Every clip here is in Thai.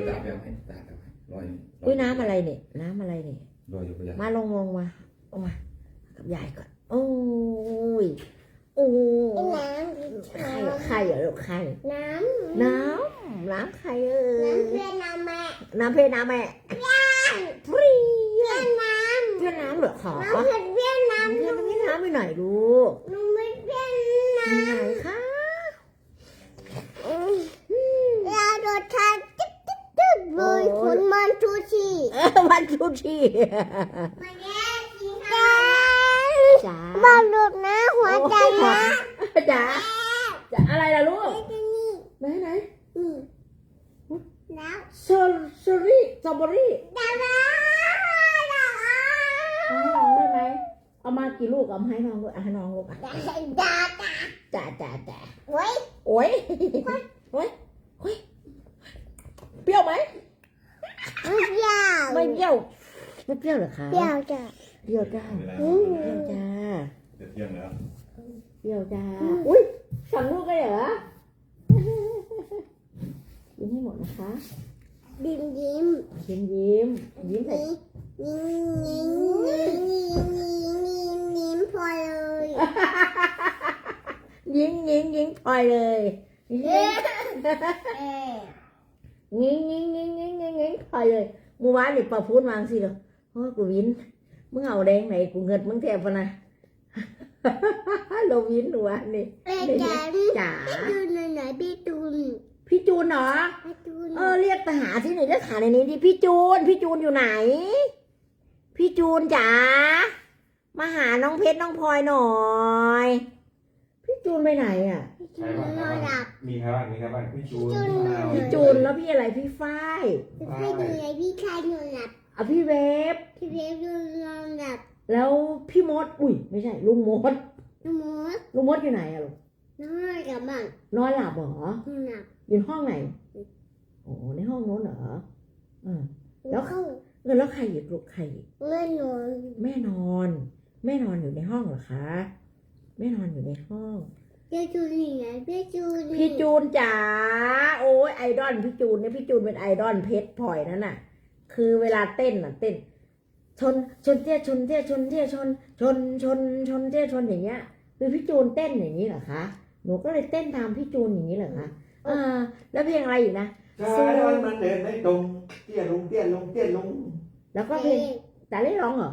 ระดาษยังให้ตาดลอยอุ้ยน้ำอะไรเนี่ยน้ำอะไรเนี่ยลอยอยู่กระดาษมาลงลงมาลงมากับยายก่อนโอ้ยโอ้ยน้ไข่เหรอไข่เหรอลูกไข่ำน้น้ำน้ำไข่เอำอน้ำเพื่อนน้ำแม่น้ำเพน้ำแม่ฟรีเพื่อนน้เพื่อนน้ำเหรอขอำน้ำเพื่อนเพื่อนน้ำเพื่อนไม่น้ำไปไหนลูก หนูไม่เพื่อนน้ ที่ไหนคะำเราโดนทานติ๊บติ๊บติ๊บเลยคุณมันชูชี เออ วันชูชีมาแย่กินข้าวจ๋าบ้าหลุดนะหัวใจนะจ๋าจ๋าอะไรล่ะลูกนี่นี่ไหนไหนอืมแล้วสตรอสตรอรี่สตรอเบอรี่ดาวดาวเอาให้น้องได้ไหมเอามากี่ลูกเอามาให้น้องลูกเอาให้น้องลูกอะดาวดาวจ๋าจ๋าจ๋าเว้ยโอ้ยโอ้ยโอ้ยเปรี้ยวไหมไม่เปรี้ยวไม่เปรี้ยว ไม่เปรี้ยวเหรอคะเปรี้ยวจ้ะเปรี้ยวจ้าเวลาเปรี้ยวจ้าจะเที่ยงแล้วเปรี้ยวจ้าอุ้ยสั่งลูกได้เหรอกินให้หมดนะคะยิ้มยิ้มยิ้มยิ้มยิ้มใส่ยิ้มยิ้มยิ้มยิ้มยิ้มยิ้มยิ้มพอเลยยิงยิงยิงปล่อยเลยยิงเอ๊ะยิงยิงยิงยิงยิงยิงปล่อยเลยเมื่อวานนี่ป้าพูดมาสิเหรอ โอ้ยกูวินมึงเอาแดงไหนกูเงินมึงแทบปะนะเราวินหนูวันนี่เอ๊ะจ๋าจ๋าพี่ตูนไหนพี่ตูนพี่จูนเหรอพี่ตูนเออเรียกไปหาที่ไหนเรียกหาในนี้ดิพี่จูน พี่จูนอยู่ไหน พี่จูนจ๋ามาหาน้องเพชรน้องพลอยหน่อย พี่จูนไปไหนอะพี่ตูนนอนหลับมีใครบ้างมีใครบ้างพี่จูนจูนมะนาวพี่จูนแล้วพี่อะไรพี่ฝ้ายให้ดูไงพี่ชายนอนหลับ อะพี่เวฟพี่เพชรนอนหลับแล้วพี่มด อุ้ยไม่ใช่ลุงมดน้ำมดลุงมดอยู่ไหนอะลูกนอนหลับบ้างนอนหลับเหรอนอนหลับอยู่ห้องไหนโอ้ในห้องโน้นเหรอเออแล้วเข้าเออแล้วใครอยู่ลูกใครอีกเมื่อนอนแม่นอน แม่นอนอยู่ในห้องเหรอคะแม่นอนอยู่ในห้องพี่จูนนี่ไงพี่จูนพี่จูนจ๋าโอ้ยไอดอลพี่จูนเนี่ยพี่จูนเป็นไอดอลเพชรพลอยนั่นน่ะ คือเวลาเต้นน่ะเต้น ชนชนเตี้ยชนเตี้ยชนเตี้ยชน ชนชนชนเตี้ยชนอย่างเงี้ยคือพี่จูนเต้นอย่างนี้เหรอคะหนูก็เลยเต้นตามพี่จูนอย่างนี้เหรอคะอ่าแล้วเพลงอะไรอีกนะช้าดอนมันเดินไม่ตรงเตี้ยลงเตี้ยลงเตี้ยลง แล้วก็เพลงตาเล่ร้องเหรอ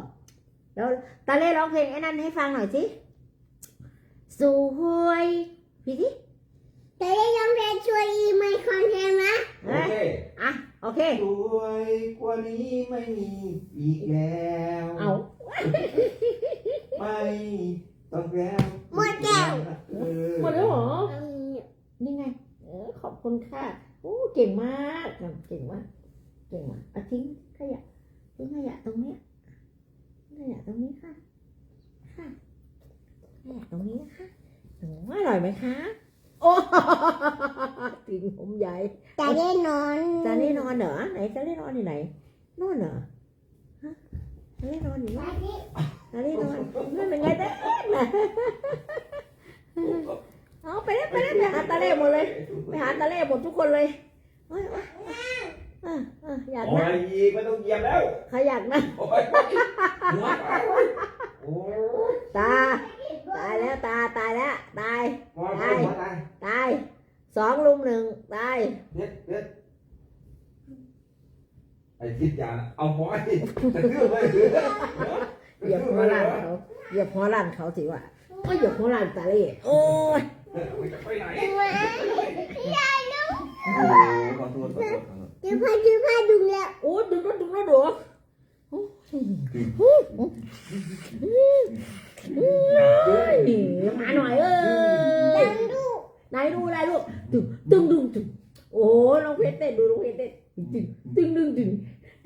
แล้วตาเล่ร้องเพลงไอ้นั่นให้ฟังหน่อยสิสวยพี่สิแต่ได้ยังเพลงช่วยอีไม่คอนเพลงนะโอเคอะ โอเค สวยกว่านี้ไม่มีอีกแล้วเอาไม่ต้องแล้วหมดแก้ว เออหมดแล้วเหรอเอาเนี่ยนี่ไง เออ ขอบคุณค่ะโอ้เก่งมากเก่งมาก เก่งมากเอาทิ้งขยะทิ้งขยะตรงเนี้ยทิ้งขยะตรงนี้ค่ะ ค่ะขยะตรงนี้นะคะหนูอร่อยไหมคะ โอ้ ทิ้งผมใหญ่แต่ได้นอนจะได้นอนเหรอไหนจะได้นอนอยู่ไหนนอนเหรอฮะจะได้นอนอยู่ไหนจะได้นอนนั่นเป็นไงเต้นน่ะเอาไปเลยไปเลยไปหาตาเล่หมดเลยไปหาตาเล่หมดทุกคนเลยเอ้ยเอ้ยเอ้ยเอ้ยอยากโอ้นะยอีกไม่ต้องเหยียบแล้ว ใครอยากนะโอ้ยหัวตายโอ้ย ตา ตายแล้วตา ตายแล้ว ตาย หัวตายหัวตาย ตาย สองลุมหนึ่งตาย เด็ดเด็ดไอ้ คิดอย่างเอาหัวไอ้จะเชื่อไหมเหยียบหัวหลานเขาเหยียบหัวหลานเขาสิวะโอ้ยเหยียบหัวหลานตาเล่โอ้ยไปไหนยายลูกขอโทษขอโทษจื้อผ้าจื้อผ้าดุงแล้วโอ้ยดึงรถดึงรถดูนี่มาหน่อยเอ้ยดังลูกไหนดูอะไรลูกตึงตึงตึงตึงโอ้น้องเพชรเต้นดูน้องเพชรเต้นตึงตึงตึงตึง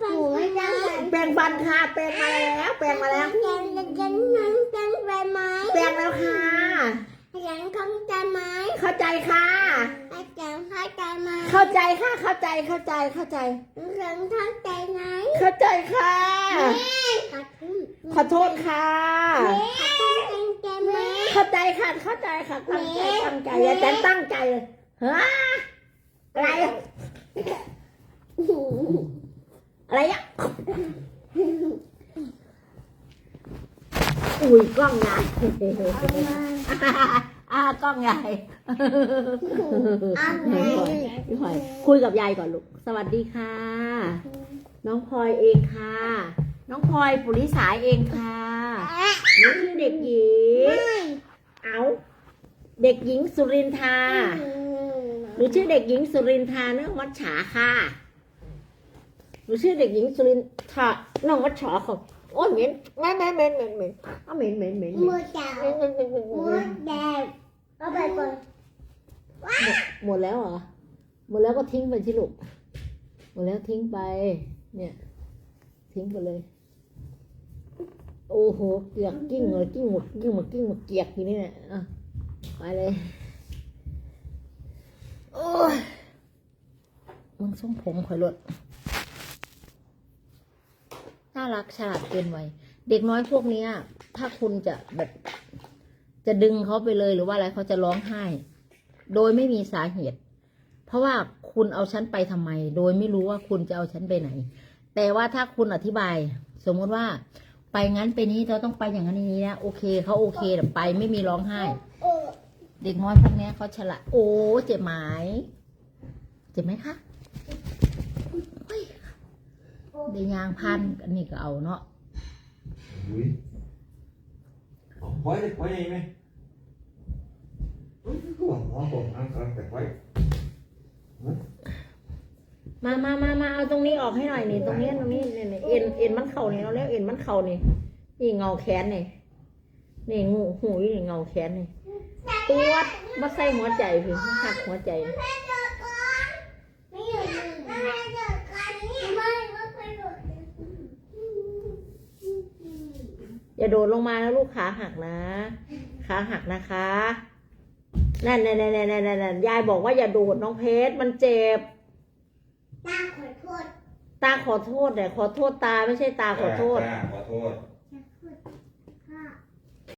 หนูไม่ได้แปรงฟันค่ะแปรงมาแล้วแปรงมาแล้วแกงแกงแกงแกงไปไหมแปรงแล้วค่ะแกงเข้าใจไหมเข้าใจค่ะแกงเข้าใจไหมเข้าใจค่ะเข้าใจเข้าใจเข้าใจแกงเข้าใจไหมเข้าใจค่ะขอโทษขอโทษค่ะขอโทษแกงแกงไหมเข้าใจค่ะเข้าใจค่ะตั้งใจตั้งใจอย่าแต่ตั้งใจเลยฮะอะไร อะอะไรอะอุ้ยกล้องใหญ่อ่ากล้องใหญ่เอาไงพี่พลอยคุยกับยายก่อนลูก สวัสดีค่ะ น้องพลอยเองค่ะ น้องพลอยปุริสายเองค่ะนี่คือเด็กหญิง เอาเด็กหญิงสุรินทราหนูชื่อเด็กหญิงสุรินทราเนื่องวัดฉาค่ะ หนูชื่อเด็กหญิงสุรินทรานื่องวัดฉาค่ะโอ้ยเหม็นแม่แม่เหม็นเหม็นเหม็นเอาเหม็นเหม็นเหม็นเหม็นมือแดงเหม็นเหม็นเหม็นเหม็นมืเหม็อนแดงเอาไปก่อนหมดแล้วเหรอหมดแล้วก็ทิ้งไปที่ลูกหมดแล้วทิ้งไป เนี่ย ทิ้งไปเลย โอ้โหเกียกกิ้งเลยกิ้งหมดกิ้งหมดกิ้งหมดเกียกทีนี้เนี่ยอะไปเลยโอ้ยมันทรงผมข่อยรถ น่ารักฉลาดเกินวัยเด็กน้อยพวกนี้ถ้าคุณจะแบบจะดึงเขาไปเลยหรือว่าอะไรเขาจะร้องไห้ โดยไม่มีสาเหตุ เพราะว่าคุณเอาฉันไปทำไม โดยไม่รู้ว่าคุณจะเอาฉันไปไหน แต่ว่าถ้าคุณอธิบาย สมมติว่า ไปงั้นไปนี้เราต้องไปอย่างนั้นอย่างนี้นะโอเคเขาโอเคแต่ไปไม่มีร้องไห้ เด็กน้อยพวกนี้เขาฉลาดโอ้เจ็บไหมเจ็บไหมคะ ได้ยางพันอันนี้ก็เอาเนาะอุ้ยเอาไว้เลยไว้ยังไงอุ้ยห่วงหัวผมนั่งกำลังแต่ไว้มามามามาเอาตรงนี้ออกให้หน่อยนี่ตรงนี้ตรงนี้เนี่ยเนี่ยเอ็นเอ็นมันเข่านี่เราเรียกเอ็นมันเข่านี่นี่เงาแขนนี่นี่งูหูยนี่เงาแขนนี่ตัวบัใส่หัวใจพี่หักหัวใจ ไม่เจอกันไม่อยู่ไม่เจอกันนี่ไม่ไม่เคยโดด อย่าโดดลงมานะลูกขาหักนะ ขาหักนะคะนั่นนั่นนั่นนั่นนั่นนั่นยายบอกว่าอย่าโดดน้องเพชรมันเจ็บ ตาขอโทษ ตาขอโทษแต่ขอโทษตาไม่ใช่ตาขอโทษจ้าขอโทษ